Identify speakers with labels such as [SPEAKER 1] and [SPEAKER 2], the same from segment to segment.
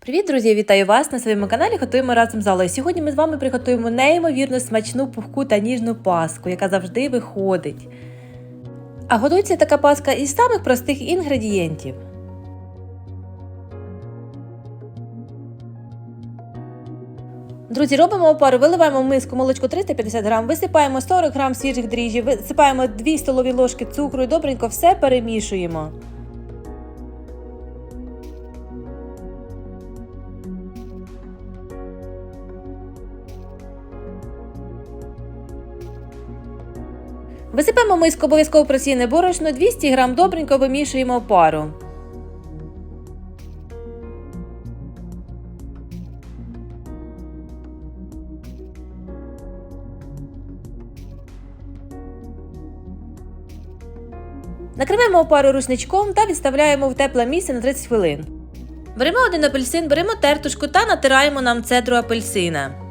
[SPEAKER 1] Привіт, друзі! Вітаю вас на своєму каналі. Готуємо разом з Аллою. Сьогодні ми з вами приготуємо неймовірно смачну пухку та ніжну паску, яка завжди виходить. А готується така паска із самих простих інгредієнтів. Друзі, робимо опару, виливаємо в миску молочко 350 грам, висипаємо 40 грам свіжих дріжджів, висипаємо 2 столові ложки цукру і добренько все перемішуємо. Висипаємо в миску обов'язково просіяне борошно, 200 грам добренько вимішуємо опару. Накриваємо опару рушничком та відставляємо в тепле місце на 30 хвилин. Беремо один апельсин, беремо тертушку та натираємо нам цедру апельсина.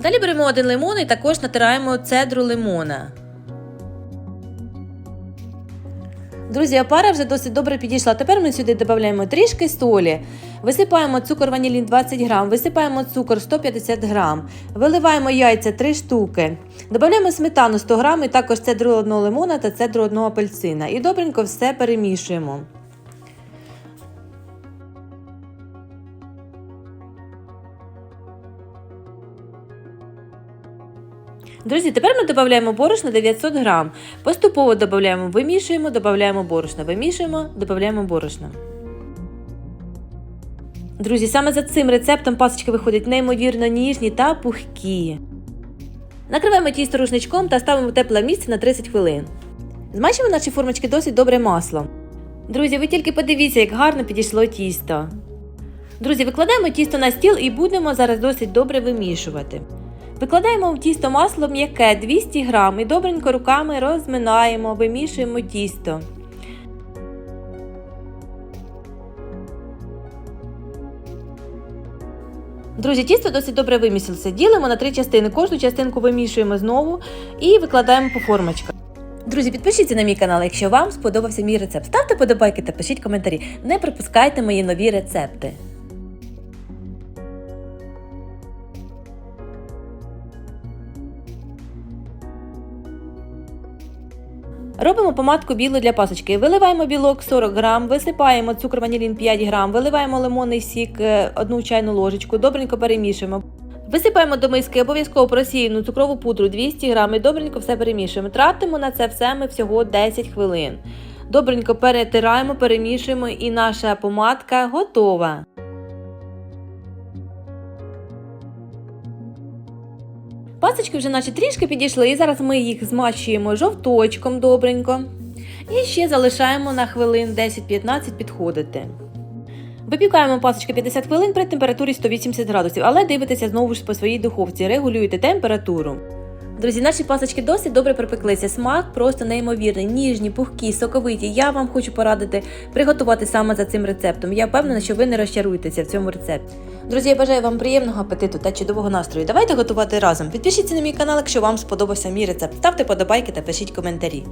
[SPEAKER 1] Далі беремо один лимон і також натираємо цедру лимона. Друзі, опара вже досить добре підійшла. Тепер ми сюди додаємо трішки солі, висипаємо цукор ванілін 20 грам, висипаємо цукор 150 грам, виливаємо яйця 3 штуки, додаємо сметану 100 грам і також цедру одного лимона та цедру одного апельсина. І добренько все перемішуємо. Друзі, тепер ми додаємо борошно 900 грам. Поступово додаємо, вимішуємо, додаємо борошно, вимішуємо, додаємо борошно. Друзі, саме за цим рецептом пасочки виходять неймовірно ніжні та пухкі. Накриваємо тісто рушничком та ставимо в тепле місце на 30 хвилин. Змачуємо наші формочки досить добре маслом. Друзі, ви тільки подивіться, як гарно підійшло тісто. Друзі, викладаємо тісто на стіл і будемо зараз досить добре вимішувати. Викладаємо в тісто масло м'яке 200 грам і добренько руками розминаємо, вимішуємо тісто. Друзі, тісто досить добре вимісилося. Ділимо на три частини. Кожну частинку вимішуємо знову і викладаємо по формочках. Друзі, підпишіться на мій канал, якщо вам сподобався мій рецепт. Ставте подобайки та пишіть коментарі. Не пропускайте мої нові рецепти. Робимо помадку білу для пасочки. Виливаємо білок 40 грам, висипаємо цукор ванілін 5 грам, виливаємо лимонний сік 1 чайну ложечку, добренько перемішуємо. Висипаємо до миски обов'язково просіяну цукрову пудру 200 грам і добренько все перемішуємо. Тратимо на це все ми всього 10 хвилин. Добренько перетираємо, перемішуємо і наша помадка готова. Пасочки вже наші трішки підійшли, і зараз ми їх змащуємо жовточком добренько. І ще залишаємо на хвилин 10-15 підходити. Випікаємо пасочки 50 хвилин при температурі 180 градусів, але дивитеся знову ж по своїй духовці, регулюєте температуру. Друзі, наші пасочки досить добре припеклися. Смак просто неймовірний, ніжні, пухкі, соковиті. Я вам хочу порадити приготувати саме за цим рецептом. Я впевнена, що ви не розчаруєтеся в цьому рецепті. Друзі, я бажаю вам приємного апетиту та чудового настрою. Давайте готувати разом. Підпишіться на мій канал, якщо вам сподобався мій рецепт. Ставте подобайки та пишіть коментарі.